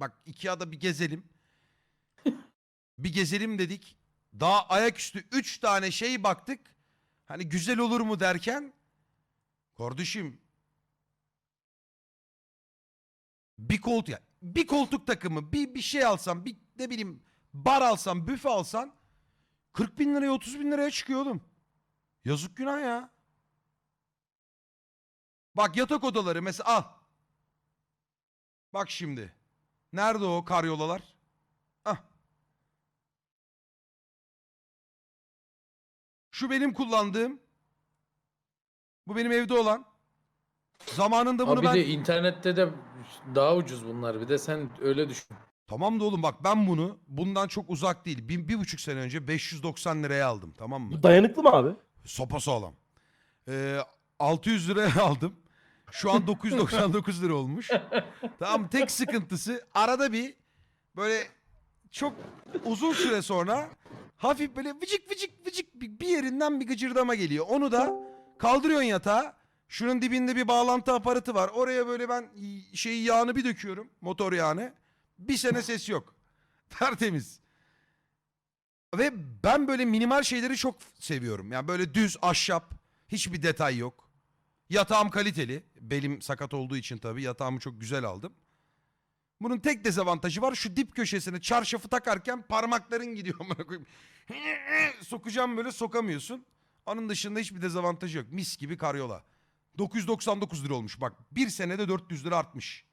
bak Ikea'da bir gezelim. bir gezelim dedik. Daha ayaküstü 3 tane şey baktık. Hani güzel olur mu derken kardeşim bir koltuk ya bir koltuk takımı bir bir şey alsam bir ne bileyim bar alsam büfe alsan 40 bin liraya 30 bin liraya çıkıyor oğlum. Yazık günah ya. Bak yatak odaları mesela al. Bak şimdi. Nerede o karyolalar? Ah. Şu benim kullandığım. Bu benim evde olan. Zamanında bunu Abi ben... de internette de daha ucuz bunlar. Bir de sen öyle düşün. Tamam da oğlum bak ben bunu bundan çok uzak değil. Bir, bir buçuk sene önce 590 liraya aldım tamam mı? Bu dayanıklı mı abi? Sopa sağlam. Ee, 600 liraya aldım. Şu an 999 lira olmuş. tamam tek sıkıntısı arada bir böyle çok uzun süre sonra hafif böyle vıcık vıcık vıcık bir yerinden bir gıcırdama geliyor. Onu da kaldırıyorsun yatağa. Şunun dibinde bir bağlantı aparatı var. Oraya böyle ben şeyi yağını bir döküyorum. Motor yağını. Bir sene ses yok. Tertemiz. Ve ben böyle minimal şeyleri çok seviyorum. Yani böyle düz, ahşap, hiçbir detay yok. Yatağım kaliteli. Belim sakat olduğu için tabii yatağımı çok güzel aldım. Bunun tek dezavantajı var. Şu dip köşesine çarşafı takarken parmakların gidiyor. Sokacağım böyle sokamıyorsun. Onun dışında hiçbir dezavantajı yok. Mis gibi karyola. 999 lira olmuş bak. Bir senede 400 lira artmış.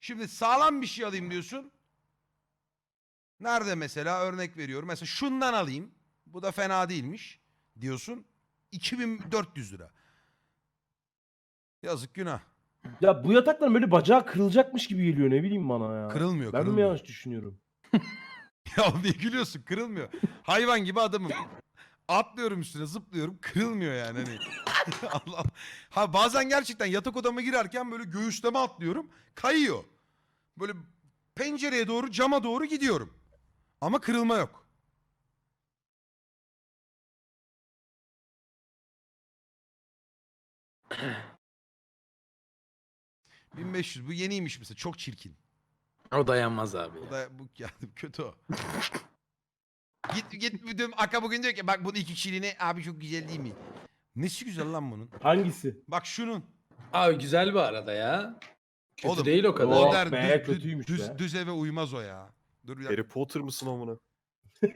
Şimdi sağlam bir şey alayım diyorsun. Nerede mesela örnek veriyorum. Mesela şundan alayım. Bu da fena değilmiş diyorsun. 2400 lira. Yazık günah. Ya bu yatakların böyle bacağı kırılacakmış gibi geliyor ne bileyim bana ya. Kırılmıyor, Ben mi kırılmıyor. yanlış düşünüyorum? Ya niye gülüyorsun? Kırılmıyor. Hayvan gibi adamım. Atlıyorum üstüne zıplıyorum. Kırılmıyor yani hani. Allah. Ha bazen gerçekten yatak odama girerken böyle göğüsleme atlıyorum. Kayıyor. Böyle pencereye doğru cama doğru gidiyorum. Ama kırılma yok. ...1500 bu yeniymiş mesela çok çirkin. O dayanmaz abi. Bu ya. da bu yani kötü o. git git müdüm Aka bugün diyor ki bak bunun iki kişiliğine abi çok güzel değil mi? Nesi güzel lan bunun? Hangisi? Bak şunun. Abi güzel bu arada ya. Kötü Oğlum, değil o kadar. Oh Modern be, düz, kötüymüş düz, be. düz eve uymaz o ya. Dur bir dakika. Harry Potter mısın amına?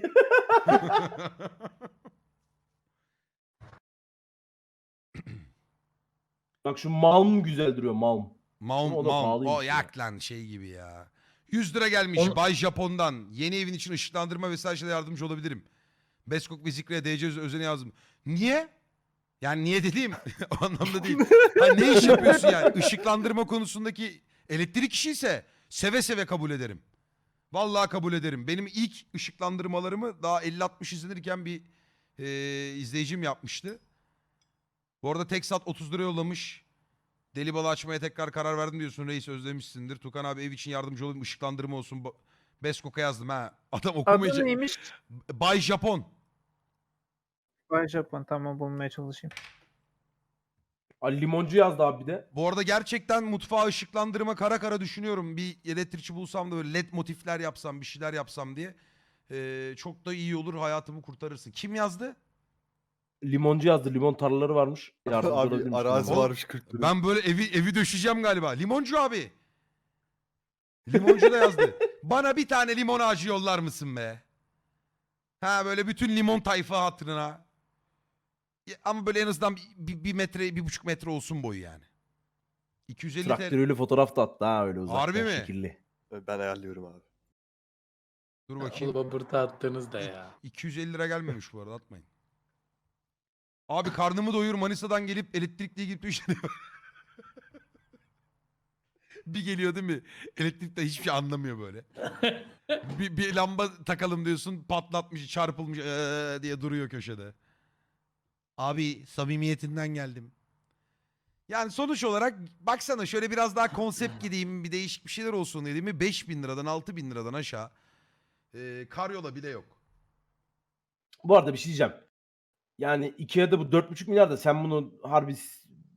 Bak şu Malm güzel duruyor Malm. Maum, O da maum. pahalıymış O ya. yak lan şey gibi ya. 100 lira gelmiş Onu- Bay Japon'dan. Yeni evin için ışıklandırma ve her şeyde yardımcı olabilirim. Beskok ve Zikre'ye DC öz- özene yazdım. Niye? Yani niye dediğim o anlamda değil. Ha, ne iş yapıyorsun yani? Işıklandırma konusundaki elektrik işi ise seve seve kabul ederim. Vallahi kabul ederim. Benim ilk ışıklandırmalarımı daha 50-60 izlenirken bir e, izleyicim yapmıştı. Bu arada Teksat 30 lira yollamış. Deli balı açmaya tekrar karar verdim diyorsun reis özlemişsindir. Tukan abi ev için yardımcı olayım ışıklandırma olsun. Ba- Beskok'a yazdım ha. Adam Adı okumayacak. neymiş? Bay Japon. Bay Japon tamam bulmaya çalışayım. Ali Limoncu yazdı abi bir de. Bu arada gerçekten mutfağı ışıklandırma kara kara düşünüyorum. Bir elektrikçi bulsam da böyle led motifler yapsam bir şeyler yapsam diye. Ee, çok da iyi olur hayatımı kurtarırsın. Kim yazdı? Limoncu yazdı. Limon tarlaları varmış. Yardımcı Abi arazi varmış 40 lira. Ben böyle evi evi döşeceğim galiba. Limoncu abi. Limoncu da yazdı. Bana bir tane limon ağacı yollar mısın be? Ha böyle bütün limon tayfa hatırına. Ya, Ama böyle en azından bir, bir, bir metre, bir buçuk metre olsun boyu yani. 250 TL. Traktörüyle fotoğraf da attı ha öyle uzaktan Harbi mi? şekilli. Ben ayarlıyorum abi. Dur bakayım. Oğlum bırta attığınız da ya. 250 lira gelmemiş bu arada atmayın. Abi karnımı doyur Manisa'dan gelip elektrikle gidip düşün. bir geliyor değil mi? Elektrikte hiçbir şey anlamıyor böyle. bir, bir lamba takalım diyorsun patlatmış çarpılmış "Ee" diye duruyor köşede. Abi samimiyetinden geldim. Yani sonuç olarak baksana şöyle biraz daha konsept gideyim bir değişik bir şeyler olsun dediğimi 5000 liradan 6000 liradan aşağı e, karyola bile yok. Bu arada bir şey diyeceğim. Yani Ikea'da bu 4,5 milyar da sen bunu harbi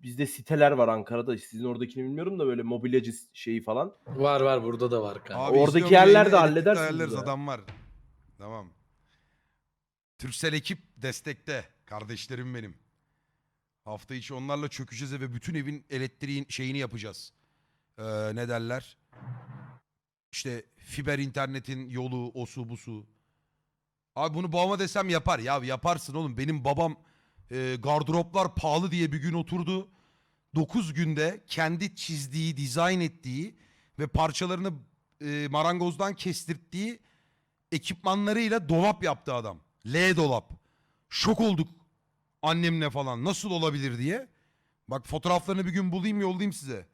bizde siteler var Ankara'da. Sizin oradakini bilmiyorum da böyle mobilyacı şeyi falan. Var var burada da var kanka. Abi Oradaki izliyorum yerler de halledersiniz ayarlarız, ya. adam var. Tamam. Türksel ekip destekte. Kardeşlerim benim. Hafta içi onlarla çökeceğiz ve bütün evin elektriğin şeyini yapacağız. Ee, ne derler? İşte fiber internetin yolu, osu busu. Abi bunu babama desem yapar. Ya yaparsın oğlum. Benim babam e, gardıroplar pahalı diye bir gün oturdu. 9 günde kendi çizdiği, dizayn ettiği ve parçalarını e, marangozdan kestirttiği ekipmanlarıyla dolap yaptı adam. L dolap. Şok olduk annemle falan. Nasıl olabilir diye. Bak fotoğraflarını bir gün bulayım yollayayım size.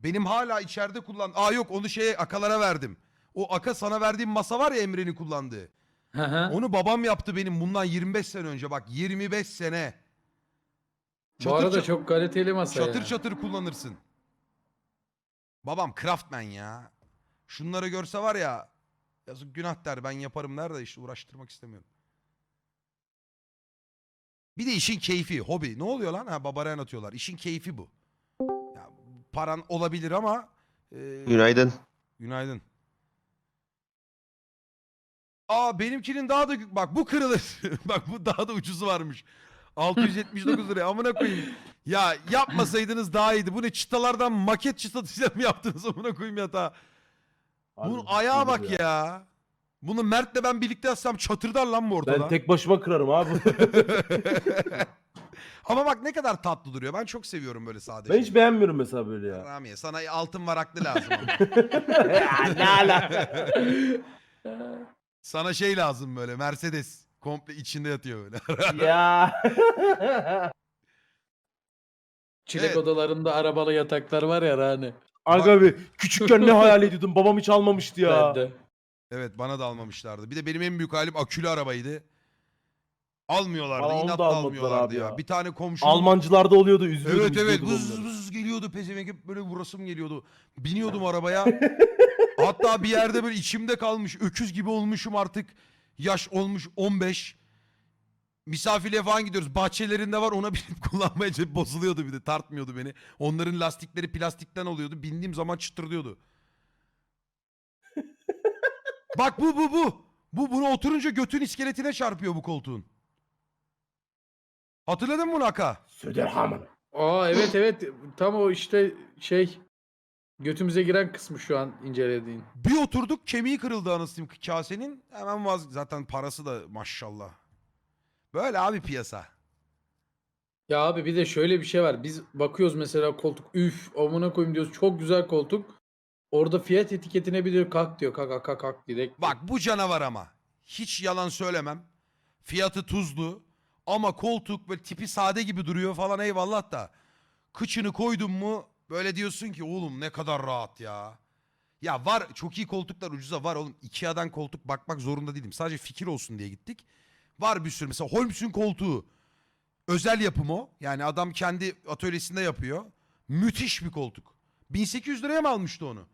Benim hala içeride kullan... Aa yok onu şeye akalara verdim. O aka sana verdiğim masa var ya Emre'nin kullandığı. Hı hı. Onu babam yaptı benim bundan 25 sene önce. Bak 25 sene. Bu arada çat- çok kaliteli masa Çatır ya. çatır kullanırsın. Babam craftman ya. Şunları görse var ya yazık günah der ben yaparım der de işte uğraştırmak istemiyorum. Bir de işin keyfi, hobi. Ne oluyor lan? Ha babaraya atıyorlar. İşin keyfi bu. Ya, paran olabilir ama e, Günaydın. Günaydın. Aa benimkinin daha da bak bu kırılır. bak bu daha da ucuzu varmış. 679 liraya amına koyayım. Ya yapmasaydınız daha iyiydi. Bu ne çıtalardan maket çıtasıyla mı yaptınız amına koyayım yatağı? Bunun Harbi ayağa bak ya. Bunu Mert'le ben birlikte yazsam çatırdar lan bu ortada. Ben tek başıma kırarım abi. Ama bak ne kadar tatlı duruyor. Ben çok seviyorum böyle sade ben hiç beğenmiyorum mesela böyle ya. Ramiye sana altın varaklı lazım. Ya, ne ala? Sana şey lazım böyle Mercedes. Komple içinde yatıyor böyle. ya. Çilek Evet. odalarında arabalı yataklar var ya Rani. Aga bir küçükken ne hayal ediyordum babam hiç almamıştı ya. Ben de. Evet bana da almamışlardı. Bir de benim en büyük halim akülü arabaydı. Almıyorlardı. Bana onu da almadılar almıyorlardı abi ya. ya. Bir tane komşu. Almancılarda oluyordu üzülüyordum. Evet evet üzülüyordum vız onları. vız geliyordu pezevenk hep böyle vurasım geliyordu. Biniyordum arabaya. Hatta bir yerde böyle içimde kalmış. Öküz gibi olmuşum artık. Yaş olmuş 15. Misafirliğe falan gidiyoruz. Bahçelerinde var ona binip kullanmaya çalışıp bozuluyordu bir de tartmıyordu beni. Onların lastikleri plastikten oluyordu. Bindiğim zaman çıtırdıyordu. Bak bu bu bu. Bu bunu oturunca götün iskeletine çarpıyor bu koltuğun. Hatırladın mı bunu Aka? Söderhammer. Aa evet evet tam o işte şey götümüze giren kısmı şu an incelediğin. Bir oturduk kemiği kırıldı anasını kasenin. Hemen vaz zaten parası da maşallah. Böyle abi piyasa. Ya abi bir de şöyle bir şey var. Biz bakıyoruz mesela koltuk üf amına koyayım diyoruz. Çok güzel koltuk. Orada fiyat etiketine bir diyor kalk diyor. Kalk kalk kalk direkt. Bak bu canavar ama. Hiç yalan söylemem. Fiyatı tuzlu. Ama koltuk böyle tipi sade gibi duruyor falan eyvallah da. Kıçını koydun mu böyle diyorsun ki oğlum ne kadar rahat ya. Ya var çok iyi koltuklar ucuza var oğlum. Ikea'dan koltuk bakmak zorunda değilim. Sadece fikir olsun diye gittik. Var bir sürü mesela Holmes'un koltuğu. Özel yapım o. Yani adam kendi atölyesinde yapıyor. Müthiş bir koltuk. 1800 liraya mı almıştı onu?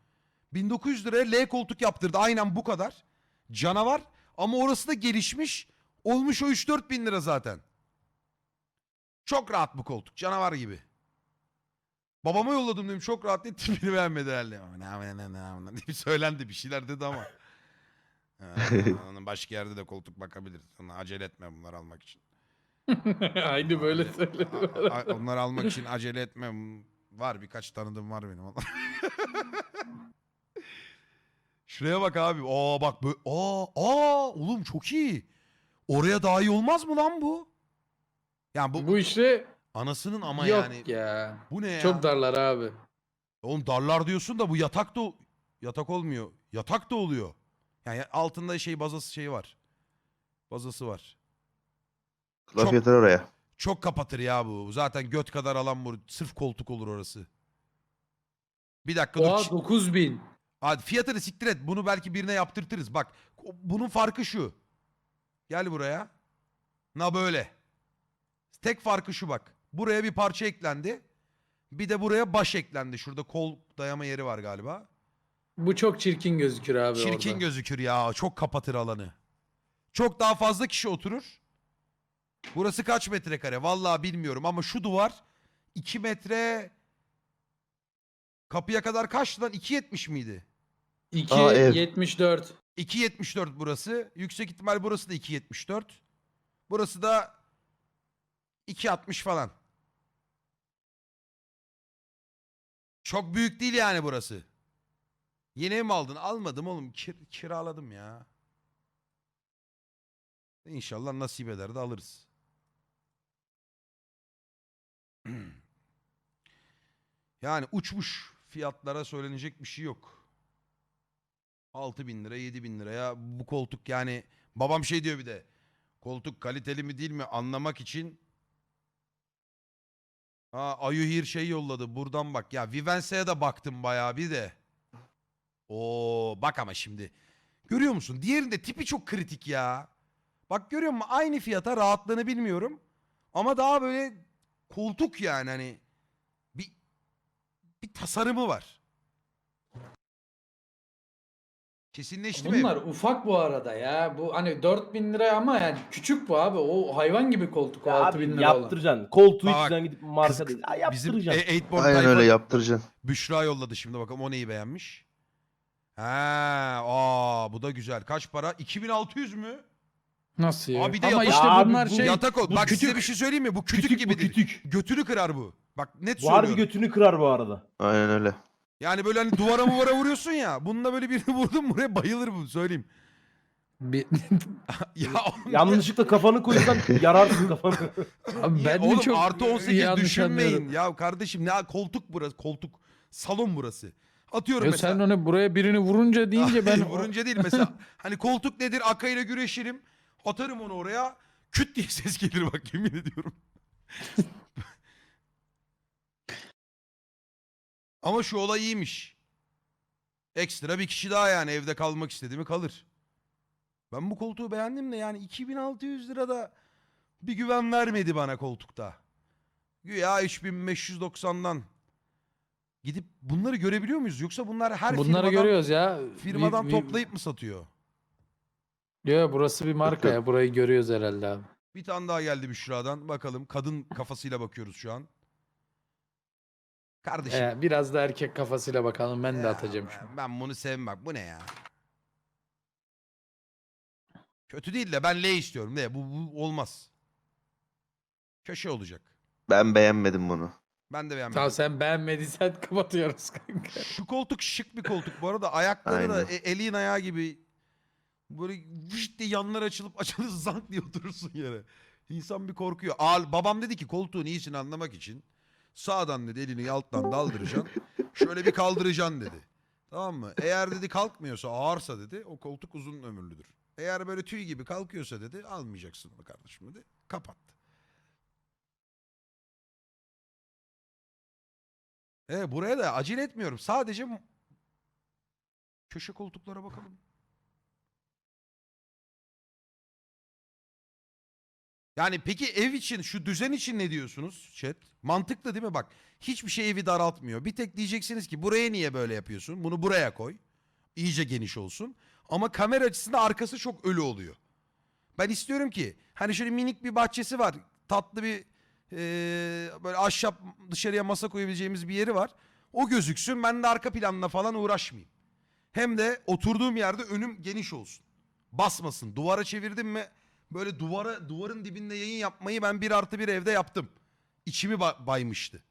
1900 liraya L koltuk yaptırdı. Aynen bu kadar. Canavar. Ama orası da gelişmiş. Olmuş o 3-4 bin lira zaten. Çok rahat bu koltuk. Canavar gibi. Babama yolladım dedim çok rahat değil. Tipini beğenmedi herhalde. Ne ne ne ne ne diye söylendi bir şeyler dedi ama. Onun başka yerde de koltuk bakabiliriz. Ona acele etme bunları almak için. Aynı böyle a- onları almak için acele etme. Var birkaç tanıdığım var benim. Şuraya bak abi. Aa bak böyle. Aa, aa oğlum çok iyi. Oraya daha iyi olmaz mı lan bu? Yani bu, Bu işte anasının ama yok yani. ya. Bu ne ya? Çok darlar abi. Oğlum darlar diyorsun da bu yatak da yatak olmuyor. Yatak da oluyor. Yani altında şey bazası şey var. Bazası var. Laf Çok- yeter oraya. Çok kapatır ya bu. Zaten göt kadar alan bu. Sırf koltuk olur orası. Bir dakika dur. Oha Ç- 9000. Hadi fiyatını siktir et. Bunu belki birine yaptırtırız. Bak o- bunun farkı şu. Gel buraya. Na böyle. Tek farkı şu bak. Buraya bir parça eklendi. Bir de buraya baş eklendi. Şurada kol dayama yeri var galiba. Bu çok çirkin gözükür abi Çirkin orada. gözükür ya. Çok kapatır alanı. Çok daha fazla kişi oturur. Burası kaç metrekare? Vallahi bilmiyorum ama şu duvar 2 metre kapıya kadar kaçtı lan? 2.70 miydi? Aa, ev. 2.74. 2.74 burası. Yüksek ihtimal burası da 2.74. Burası da 2.60 falan. Çok büyük değil yani burası. Yeni mi aldın? Almadım oğlum. Kir- kiraladım ya. İnşallah nasip eder de alırız. yani uçmuş fiyatlara söylenecek bir şey yok. 6 bin lira 7 bin liraya bu koltuk yani babam şey diyor bir de koltuk kaliteli mi değil mi anlamak için ha Ayuhir şey yolladı buradan bak. Ya Vivense'ye de baktım bayağı bir de. Oo bak ama şimdi görüyor musun? Diğerinde tipi çok kritik ya. Bak görüyor musun? Aynı fiyata rahatlığını bilmiyorum. Ama daha böyle koltuk yani hani bir bir tasarımı var. Kesinleşti mi? Bunlar ufak bu arada ya. Bu hani 4000 lira ama yani küçük bu abi. O hayvan gibi koltuk o Ya 6000 abi lira olan. yaptıracaksın. Koltuğu Bak, zaman gidip marka Kız- değil. Ya Bizim yaptıracaksın. e- Eightborn Aynen öyle yaptıracaksın. Büşra yolladı şimdi bakalım o neyi beğenmiş. Ha, aa bu da güzel. Kaç para? 2600 mü? Nasıl ya? Abi de ama yatak- işte Abi bunlar bu- şey. Yatak o. bu Bak size kütük. bir şey söyleyeyim mi? Bu kütük, Kütük bu gibidir. kütük. Götünü kırar bu. Bak net Bu harbi söylüyorum. götünü kırar bu arada. Aynen öyle. Yani böyle hani duvara muvara vuruyorsun ya. Bununla böyle birini vurdun buraya bayılır bu söyleyeyim. Bir- ya oğlum, Yanlışlıkla kafanı koyarsan yararsın kafanı. Abi ben oğlum de çok artı 18 yanlış düşünmeyin. anlıyorum. Ya kardeşim ne koltuk burası koltuk. Salon burası. Atıyorum Ya mesela. sen onu buraya birini vurunca deyince ben vurunca değil mesela. hani koltuk nedir? Akayla güreşirim. Atarım onu oraya. Küt diye ses gelir bak yemin ediyorum. Ama şu olay iyiymiş. Ekstra bir kişi daha yani evde kalmak istedi mi kalır. Ben bu koltuğu beğendim de yani 2600 lirada bir güven vermedi bana koltukta. Güya 3590'dan. Gidip bunları görebiliyor muyuz? Yoksa bunlar her bunları firmadan, görüyoruz ya. firmadan Vi- vi- toplayıp mı satıyor? Yo burası bir marka ya. Burayı görüyoruz herhalde abi. Bir tane daha geldi Büşra'dan. Bakalım kadın kafasıyla bakıyoruz şu an. Kardeşim. Ee, biraz da erkek kafasıyla bakalım ben de ya atacağım şimdi. ben- Ben bunu sevmem. Bak bu ne ya? Kötü değil de ben L istiyorum. Ne? Bu, bu olmaz. Köşe olacak. Ben beğenmedim bunu. Ben de beğenmedim. Tamam sen beğenmediysen kapatıyoruz kanka. Şu koltuk şık bir koltuk bu arada. Ayakları da Aynen. e- elin ayağı gibi böyle vışt diye yanlar açılıp açılır zank diye oturursun yere. İnsan bir korkuyor. Al, babam dedi ki koltuğun iyisini anlamak için sağdan dedi elini alttan daldıracaksın. Şöyle bir kaldıracaksın dedi. Tamam mı? Eğer dedi kalkmıyorsa ağırsa dedi o koltuk uzun ömürlüdür. Eğer böyle tüy gibi kalkıyorsa dedi almayacaksın onu kardeşim dedi. Kapattı. Evet buraya da acele etmiyorum. Sadece köşe koltuklara bakalım. Yani peki ev için şu düzen için ne diyorsunuz chat? Mantıklı değil mi bak? Hiçbir şey evi daraltmıyor. Bir tek diyeceksiniz ki buraya niye böyle yapıyorsun? Bunu buraya koy. İyice geniş olsun. Ama kamera açısında arkası çok ölü oluyor. Ben istiyorum ki hani şöyle minik bir bahçesi var. Tatlı bir eee, böyle ahşap dışarıya masa koyabileceğimiz bir yeri var. O gözüksün. Ben de arka planla falan uğraşmayayım. Hem de oturduğum yerde önüm geniş olsun. Basmasın. Duvara çevirdim mi böyle duvara duvarın dibinde yayın yapmayı ben bir artı bir evde yaptım. İçimi ba- baymıştı.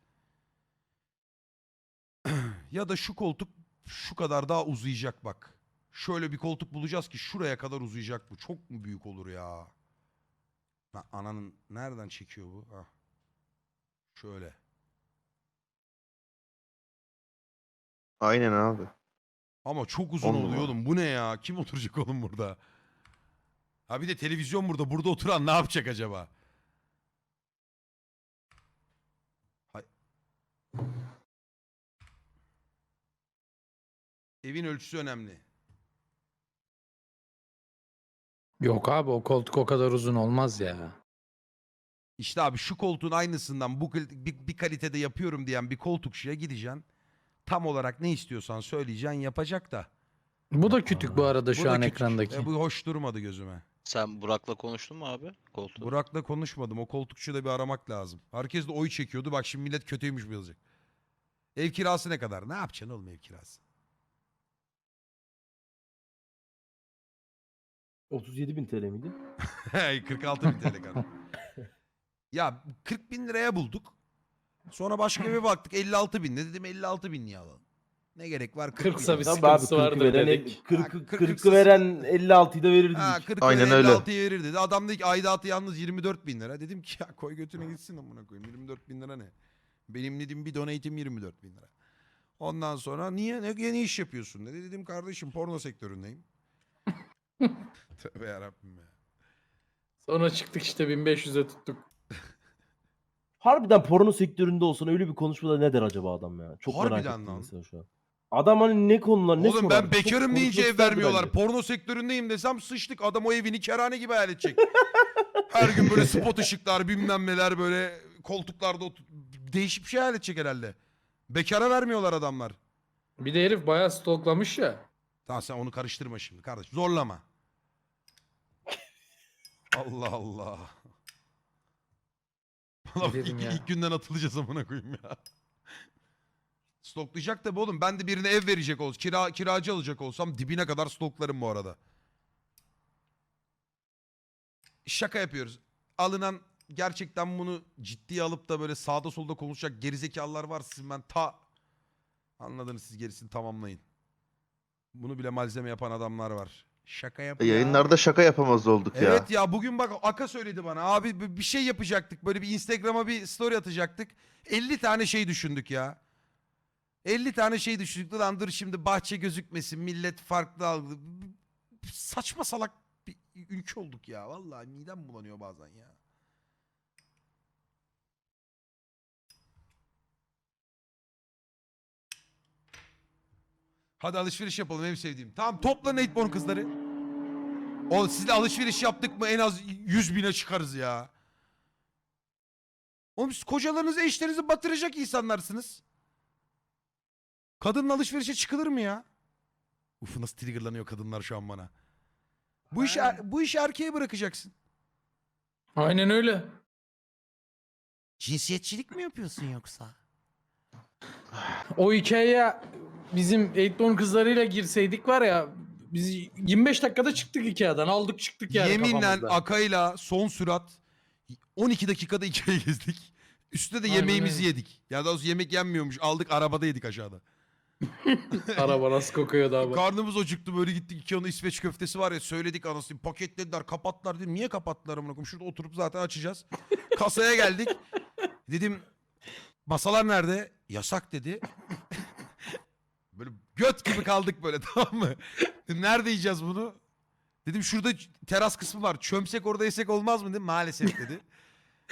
ya da şu koltuk şu kadar daha uzayacak bak. Şöyle bir koltuk bulacağız ki şuraya kadar uzayacak bu. Çok mu büyük olur ya? Lan ananın nereden çekiyor bu? Ha. Şöyle. Aynen abi. Ama çok uzun On oluyor numara. oğlum. Bu ne ya? Kim oturacak oğlum burada? Ha bir de televizyon burada. Burada oturan ne yapacak acaba? Hay. Evin ölçüsü önemli. Yok abi o koltuk o kadar uzun olmaz ya. İşte abi şu koltuğun aynısından bu bir, bir kalitede yapıyorum diyen bir koltukçuya gideceksin. Tam olarak ne istiyorsan söyleyeceksin yapacak da. Bu da kütük bu arada Bu şu da an ekrandaki. E, bu hoş durmadı gözüme. Sen Burak'la konuştun mu abi? Koltuğu. Burak'la konuşmadım. O koltukçuyu da bir aramak lazım. Herkes de oy çekiyordu. Bak şimdi millet kötüymüş bu yazacak. Ev kirası ne kadar? Ne yapacaksın oğlum ev kirası? 37 bin TL miydi? 46 bin TL kadar. ya 40 bin liraya bulduk. Sonra başka eve baktık 56 bin. Ne dedim 56 bin niye alalım? Ne gerek var 40 Kırksa bin. bir Tabii abi sıkıntısı 40'ı vardır veren, dedik. 40, Ha, 40 40'ı kırksız. veren 56'yı da verirdik. Ha 40 Aynen Aynen öyle. 56'ya verir dedi. Adam dedi ki aidatı yalnız 24 bin lira. Dedim ki ya koy götüne gitsin amına koyayım. 24 bin lira ne? Benim dedim bir donate'im 24 bin lira. Ondan sonra niye ne, ne iş yapıyorsun dedi. Dedim kardeşim porno sektöründeyim. Tövbe yarabbim ya. Sonra çıktık işte 1500'e tuttuk. Harbiden porno sektöründe olsan öyle bir konuşmada ne der acaba adam ya? Çok merak Harbiden ettim lan. mesela şu an. Adam hani ne konular ne Oğlum sorar? ben Çok bekarım deyince ev vermiyorlar. bence. Porno sektöründeyim desem sıçtık. Adam o evini kerhane gibi hayal edecek. Her gün böyle spot ışıklar bilmem neler böyle koltuklarda otur- değişik bir şey hayal edecek herhalde. Bekara vermiyorlar adamlar. Bir de herif bayağı stoklamış ya. Tamam sen onu karıştırma şimdi kardeş. Zorlama. Allah Allah. Valla dedim ilk, ya? ilk günden atılacağız amına koyayım ya. Stoklayacak tabi oğlum. Ben de birine ev verecek olsam, kira, kiracı alacak olsam dibine kadar stoklarım bu arada. Şaka yapıyoruz. Alınan gerçekten bunu ciddiye alıp da böyle sağda solda konuşacak gerizekalılar var sizin ben ta anladınız siz gerisini tamamlayın. Bunu bile malzeme yapan adamlar var. Şaka E, yapıyor. Yayınlarda şaka yapamaz olduk ya. Evet ya bugün bak Aka söyledi bana. Abi bir şey yapacaktık. Böyle bir Instagram'a bir story atacaktık. 50 tane şey düşündük ya. 50 tane şey düşündük. Lan dur şimdi bahçe gözükmesin. Millet farklı algı. Saçma salak bir ülke olduk ya. Vallahi midem bulanıyor bazen ya. Hadi alışveriş yapalım en sevdiğim. Tamam topla Nateborn kızları. O sizle alışveriş yaptık mı en az 100 bine çıkarız ya. Oğlum siz kocalarınızı eşlerinizi batıracak insanlarsınız. Kadınla alışverişe çıkılır mı ya? Uf nasıl triggerlanıyor kadınlar şu an bana. Bu işi er- bu işi erkeğe bırakacaksın. Aynen öyle. Cinsiyetçilik mi yapıyorsun yoksa? O hikayeye bizim Eightborn kızlarıyla girseydik var ya biz 25 dakikada çıktık Ikea'dan aldık çıktık yani Yeminle kafamızda. Akay'la son sürat 12 dakikada Ikea'yı gezdik. Üstüne de Aynen yemeğimizi öyle. yedik. Ya da doğrusu yemek yenmiyormuş. Aldık arabada yedik aşağıda. Araba nasıl kokuyordu abi. Karnımız acıktı böyle gittik Ikea'nın İsveç köftesi var ya söyledik anasını paketlediler kapattılar dedim niye kapattılar amına koyayım şurada oturup zaten açacağız. Kasaya geldik dedim masalar nerede yasak dedi. böyle göt gibi kaldık böyle tamam mı? Dedim, nerede yiyeceğiz bunu? Dedim şurada teras kısmı var çömsek orada yesek olmaz mı dedim maalesef dedi.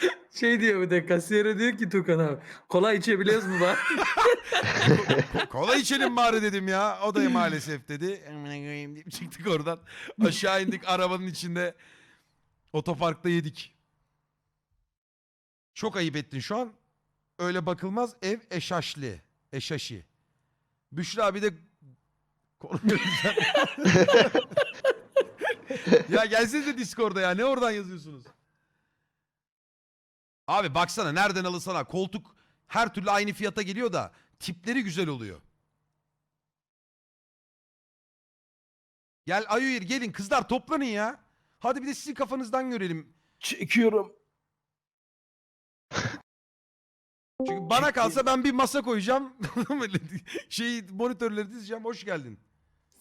Şey diyor bir de kasiyere diyor ki Tukan abi kola içebiliyoruz mu bak? Kola içelim bari dedim ya. O da maalesef dedi. Çıktık oradan. Aşağı indik arabanın içinde. Otoparkta yedik. Çok ayıp ettin şu an. Öyle bakılmaz. Ev eşaşlı. Eşaşi. Büşra abi de sen. ya gelsenize Discord'a ya. Ne oradan yazıyorsunuz? Abi baksana nereden alırsana. Koltuk her türlü aynı fiyata geliyor da tipleri güzel oluyor. Gel Ayuir gelin kızlar toplanın ya. Hadi bir de sizin kafanızdan görelim. Çekiyorum. Çünkü bana kalsa ben bir masa koyacağım. şey monitörleri dizeceğim. Hoş geldin.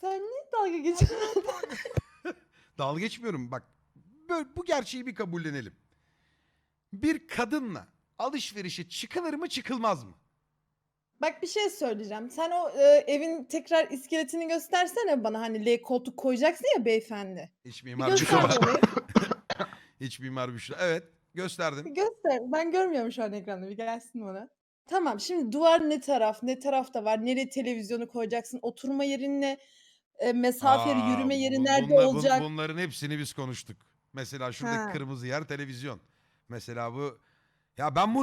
Sen niye dalga geçiyorsun? Dalga geçmiyorum bak. Böyle, bu gerçeği bir kabullenelim. Bir kadınla alışverişe çıkılır mı çıkılmaz mı? Bak bir şey söyleyeceğim. Sen o e, evin tekrar iskeletini göstersene bana. Hani L koltuk koyacaksın ya beyefendi. İç Bir mimar göster Büşra. orayı. İç mimar Büşra. Evet gösterdim. Bir göster. Ben görmüyorum şu an ekranda. Bir gelsin bana. Tamam şimdi duvar ne taraf, ne tarafta var, nereye televizyonu koyacaksın, oturma yerinle e, mesafe, Aa, yürüme yeri bu- nerede bunla- bu- olacak? bunların hepsini biz konuştuk. Mesela şuradaki Ha. kırmızı yer televizyon. Mesela bu ya ben bunu